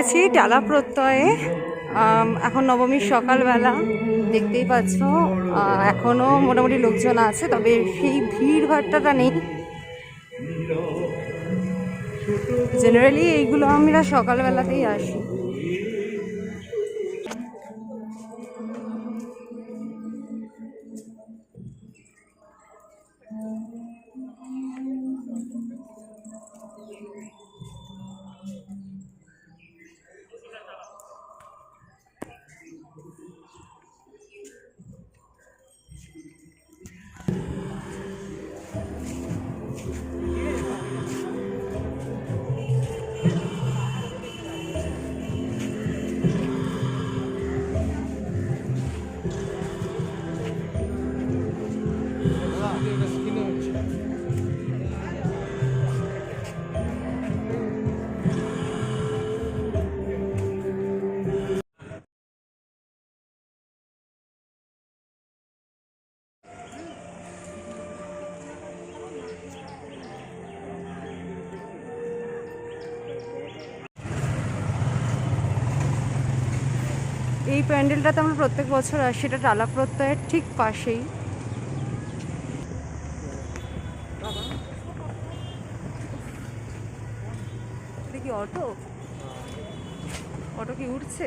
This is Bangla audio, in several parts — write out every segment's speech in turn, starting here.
এসেছি ডালা প্রত্যয়ে। এখন নবমীর সকালবেলা, দেখতেই পাচ্ছ এখনও এখনও মোটামুটি লোকজন আছে, তবে সেই ভিড় নেই। জেনারেলি এইগুলো আমরা সকালবেলাতেই আসি। এই প্যান্ডেলটাতে আমরা প্রত্যেক বছর আসি, এটা টালা প্রত্যয়ের ঠিক পাশেই। কি অটো? অটো কি উঠছে?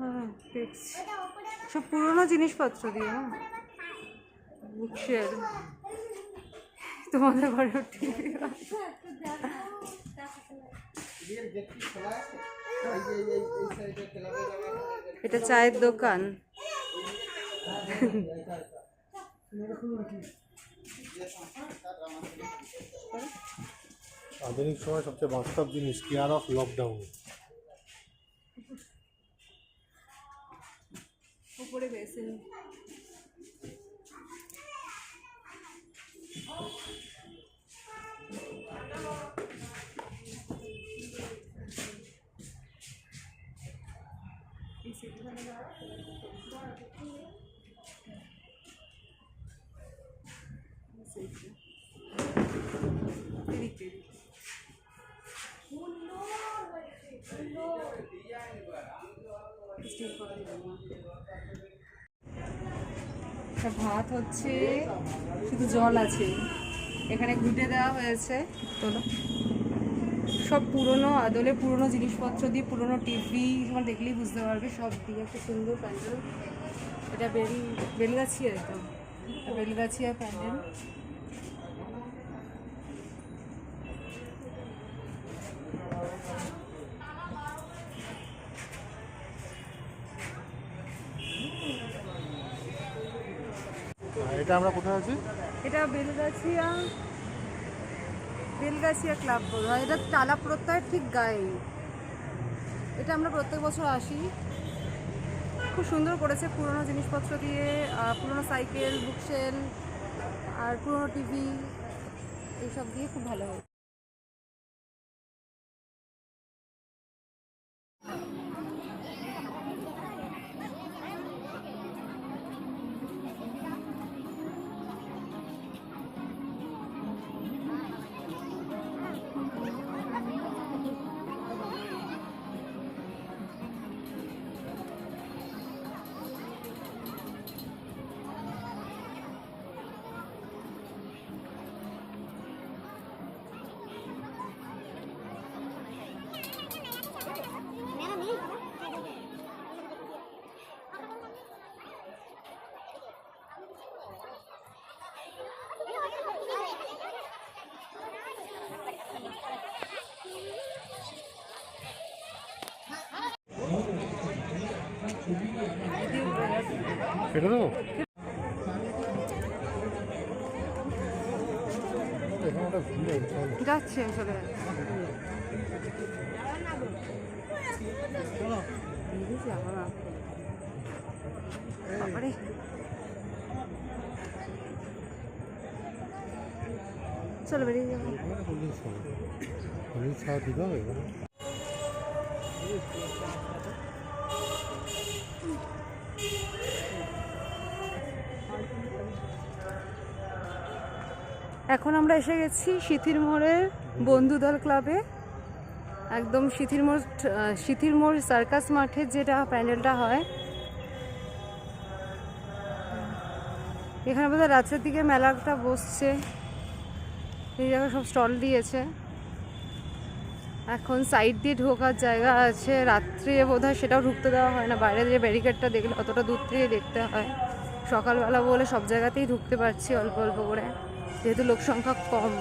হ্যাঁ সব পুরোনো জিনিসপত্র দিয়ে হ্যাঁ। বুকশের তোমাদের ঘরে টিভি এটা চায়ের দোকান। আধুনিক সময় সবচেয়ে বাস্তব জিনিস কেয়ার অফ লকডাউন উপরে বেসিন একটা ভাত হচ্ছে শুধু জল আছে। এখানে ঘুটে দেওয়া হয়েছে। তোলো। সব পুরনো আদলে পুরনো জিনিসপত্র দিয়ে পুরনো টিভি তোমার দেখলেই বুঝতে পারবে সব দিয়ে একটা সুন্দর প্যান্ডেল। এটা বেল বেলগাছিয়া তো বেলগাছিয়া প্যান্ডেল। এটা আমরা কোথায় আছি? এটা বেলগাছিয়া বেলগাছিয়া ক্লাব বলো হয় এটা টালা প্রত্যয়ের ঠিক গায়ে। এটা আমরা প্রত্যেক বছর আসি। খুব সুন্দর করেছে পুরনো জিনিসপত্র দিয়ে পুরনো সাইকেল, বুকশেল, আর পুরনো টিভি, এইসব দিয়ে খুব ভালো হয় দেবো আছে, চলো। যাচ্ছে চলে। চলো বেরিয়ে যাব হলুদ ছাড়া হলুদ এখানে আমরা এসে গেছি সিথির মোড়ের বন্ধুদল ক্লাবে। একদম সিথির মোড় সিথির মোড় সার্কাস মাঠের যেটা প্যান্ডেলটা হয়। এখানে বোধহয় রাতের দিকে মেলাটা বসছে। এই জায়গায় সব স্টল দিয়েছে। এখন সাইড দিয়ে ঢোকার জায়গা আছে। রাত্রে বোধহয় সেটাও ঢুকতে দেওয়া হয় না। বাইরে যে ব্যারিকেডটা দেখলে অতটা দূর থেকে দেখতে হয়। সকালবেলা বলে সব জায়গাতেই ঢুকতে পারছি অল্প অল্প করে। যেহেতু লোক সংখ্যা কম।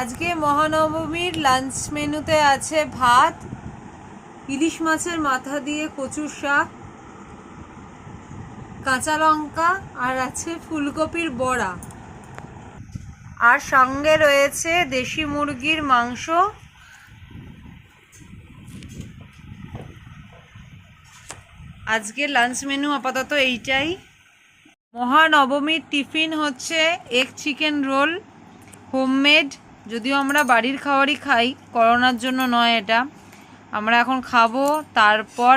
আজকে মহানবমীর লাঞ্চ মেনুতে আছে ভাত, ইলিশ মাছের মাথা দিয়ে কচুর শাক, কাঁচা লঙ্কা, আর আছে ফুলকপির বড়া। আর সঙ্গে রয়েছে দেশি মুরগির মাংস। আজকে লাঞ্চ মেনু আপাতত এইটাই। মহানবমীর টিফিন হচ্ছে এগ চিকেন রোল হোমমেড যদিও আমরা বাড়ির খাবারই খাই, করোনার জন্য নয় এটা। আমরা এখন খাব, তারপর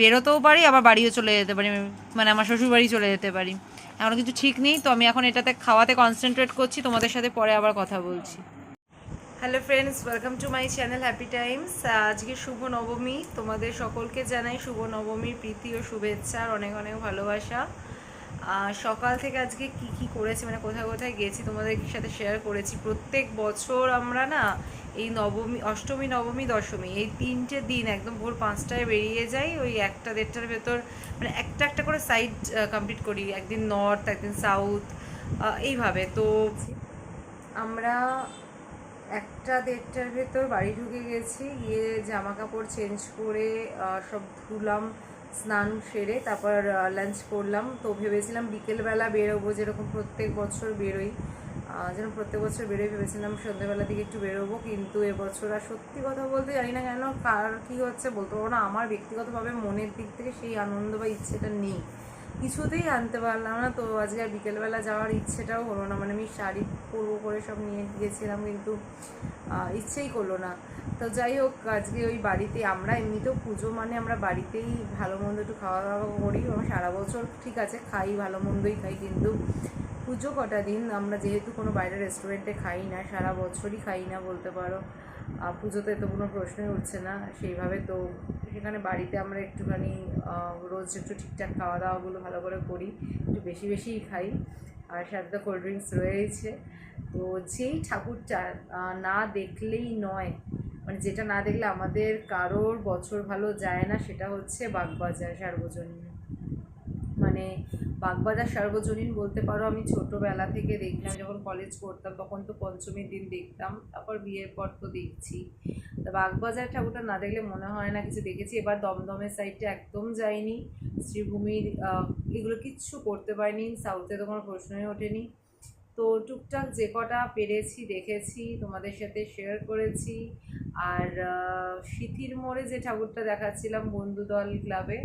বেরোতেও পারি, আবার বাড়িও চলে যেতে পারি মানে আমার শ্বশুর বাড়ি চলে যেতে পারি। এখনও কিছু ঠিক নেই, তো আমি এখন এটাতে খাওয়াতে কনসেন্ট্রেট করছি, তোমাদের সাথে পরে আবার কথা বলছি। Hello friends welcome to my channel happy times আজকে শুভ নবমী, তোমাদের সকলকে জানাই শুভ নবমীর প্রীতি ও শুভেচ্ছা, আর অনেক অনেক ভালোবাসা। সকাল থেকে আজকে কি কি করেছি মানে কোথায় কোথায় গেছি তোমাদের সাথে শেয়ার করেছি। প্রত্যেক বছর আমরা না এই নবমী, অষ্টমী, নবমী, দশমী এই তিনটে দিন একদম ভোর পাঁচটায় বেরিয়ে যাই, ওই একটা, দেড়টার ভেতর মানে একটা একটা করে সাইড কমপ্লিট করি। একদিন নর্থ একদিন সাউথ এইভাবে। তো আমরা একটা, দেড়টার ভেতর বাড়ি ঢুকে গেছি, গিয়ে জামা কাপড় চেঞ্জ করে সব ধুলাম স্নান সেরে তারপর লাঞ্চ করলাম। তো ভেবেছিলাম বিকেলবেলা বেরোবো, যেরকম প্রত্যেক বছর বেরোই। যেন প্রত্যেক বছর বেরোই, ভেবেছিলাম সন্ধ্যেবেলা দিকে একটু বেরোবো। কিন্তু এবছর আর সত্যি কথা বলতে জানি না কেন, কার কী হচ্ছে বলতে পারব না। আমার ব্যক্তিগতভাবে মনের দিক থেকে সেই আনন্দ বা ইচ্ছেটা নেই। কিছুতেই আনতে পারলাম না। তো আজকে আর বিকেলবেলা যাওয়ার ইচ্ছেটাও হলো না। মানে আমি শাড়ি পরবো করে সব নিয়ে গিয়েছিলাম কিন্তু ইচ্ছেই করল না। তো যাই হোক, আজকে ওই বাড়িতে আমরা এমনিতেও পুজো মানে আমরা বাড়িতেই ভালো মন্দ একটু খাওয়া দাওয়া করি। এবং সারা বছর ঠিক আছে, খাই, ভালো মন্দই খাই, কিন্তু পুজো কটা দিন আমরা যেহেতু কোনো বাইরের রেস্টুরেন্টে খাই না, সারা বছরই খাই না বলতে পারো। পুজোতে তো কোনো প্রশ্নই উঠছে না। সেইভাবে তো সেখানে বাড়িতে আমরা একটুখানি রোজ একটু ঠিকঠাক খাওয়া দাওয়াগুলো ভালো করে করি, একটু বেশি বেশিই খাই। আর সাথে তো কোল্ড ড্রিঙ্কস রয়েছে। তো যেই ঠাকুরটা না দেখলেই নয় মানে যেটা না দেখলে আমাদের কারোর বছর ভালো যায় না, সেটা হচ্ছে বাগবাজার সার্বজনীন। মানে বাগবাজার সার্বজনীন বলতে পারো, আমি ছোটোবেলা থেকে দেখলাম, যখন কলেজ করতাম, তখন তো পঞ্চমীর দিন দেখতাম, তারপর বিয়ের পর তো দেখছি। তা বাগবাজার ঠাকুরটা না দেখলে মনে হয় না কিছু দেখেছি। এবার দমদমের সাইডটা একদম যায়নি শ্রীভূমির এগুলো কিচ্ছু করতে পারিনি। সাউথে তো কোনো প্রশ্নই ওঠেনি। তো টুকটাক যে কটা পেরেছি, দেখেছি, তোমাদের সাথে শেয়ার করেছি। আর সিথির মোড়ে যে ঠাকুরটা দেখাচ্ছিলাম বন্ধুদল ক্লাবে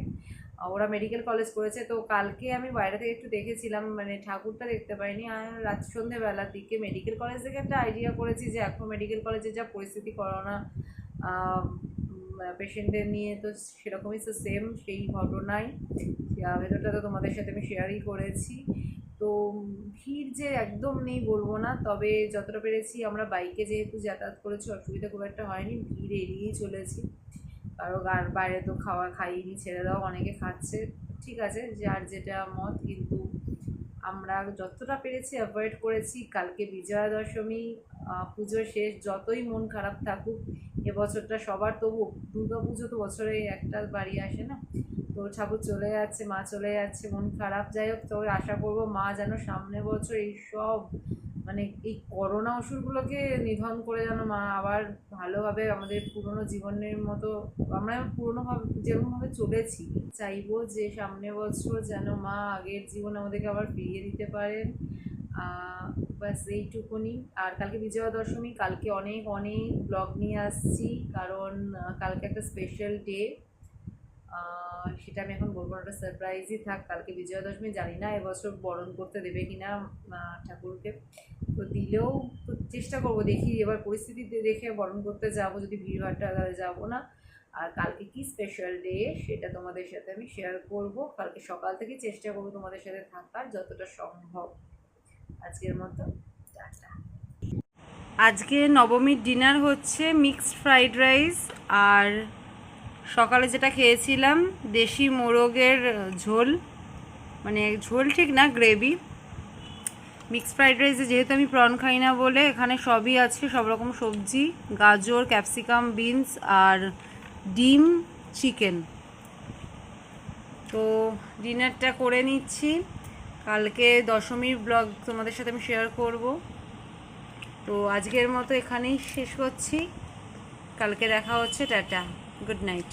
ওরা মেডিকেল কলেজ করেছে। তো কালকে আমি বাইরে থেকে একটু দেখেছিলাম মানে ঠাকুরটা দেখতে পাইনি। আর রাত সন্ধ্যেবেলার দিকে মেডিকেল কলেজ থেকে একটা আইডিয়া করেছি যে এখন মেডিকেল কলেজে যা পরিস্থিতি করোনা পেশেন্টদের নিয়ে তো সেরকমই তো সেম সেই ঘটনাই। আহ, ভেতরটা তো তোমাদের সাথে আমি শেয়ারই করেছি। তো ভিড় যে একদম নেই বলব না তবে যতটা পেরেছি আমরা বাইকে যেহেতু যাতায়াত করেছি অসুবিধা খুব একটা হয়নি ভিড় এড়িয়েই চলেছি। কারও আর বাইরে তো খাওয়া খাইনি, ছেড়ে দাও, অনেকে খাচ্ছে। ঠিক আছে, যার যেটা মত, কিন্তু আমরা যতটা পেরেছি অ্যাভয়েড করেছি। কালকে বিজয়া দশমী পুজো শেষ, যতই মন খারাপ থাকুক এবছরটা সবার তবু, দুর্গা পুজো তো বছরে একটা বাড়ি আসে না? তো ঠাকুর চলে যাচ্ছে, মা চলে যাচ্ছে, মন খারাপ। যাই হোক, তবে আশা করব মা যেন সামনে বছর এই সব মানে এই করোনা ওষুধগুলোকে নিধন করে যেন মা আবার ভালোভাবে আমাদের পুরনো জীবনের মতো, আমরা পুরনোভাবে যেরকমভাবে চলেছি, চাইব যে সামনে বছর যেন মা আগের জীবন আমাদেরকে আবার ফিরিয়ে দিতে পারেন। ব্যাস এইটুকুনি। আর কালকে বিজয়া দশমী কালকে অনেক অনেক ব্লগ নিয়ে আসছি, কারণ কালকে একটা স্পেশাল ডে সেটা আমি এখন বলব ওটা সারপ্রাইজই থাক, কালকে বিজয়া দশমী জানি না, এবছর বরণ করতে দেবে কি না ঠাকুরকে। তো দিলেও চেষ্টা করব, দেখি এবার পরিস্থিতি দেখে বরণ করতে যাব, যদি ভিড়ভাড়টা যাব না। আর কালকে কি স্পেশাল ডে সেটা তোমাদের সাথে আমি শেয়ার করব। কালকে সকাল থেকে চেষ্টা করব তোমাদের সাথে থাকার, যতটা সম্ভব। আজকের মতো আজকে নবমীর ডিনার হচ্ছে মিক্সড ফ্রাইড রাইস আর সকালে যেটা খেয়েছিলাম, দেশি মোরগের ঝোল মানে ঝোল ঠিক না, গ্রেভি। মিক্স ফ্রাইড রাইসে যেহেতু আমি প্রন খাই না বলে, এখানে সবই আছে, সব রকম সবজি, গাজর, ক্যাপসিকাম, বিনস আর ডিম, চিকেন। তো ডিনারটা করে নিচ্ছি। কালকে দশমীর ব্লগ তোমাদের সাথে আমি শেয়ার করব। তো আজকের মতো এখানেই শেষ করছি। কালকে দেখা হচ্ছে, টাটা। Good night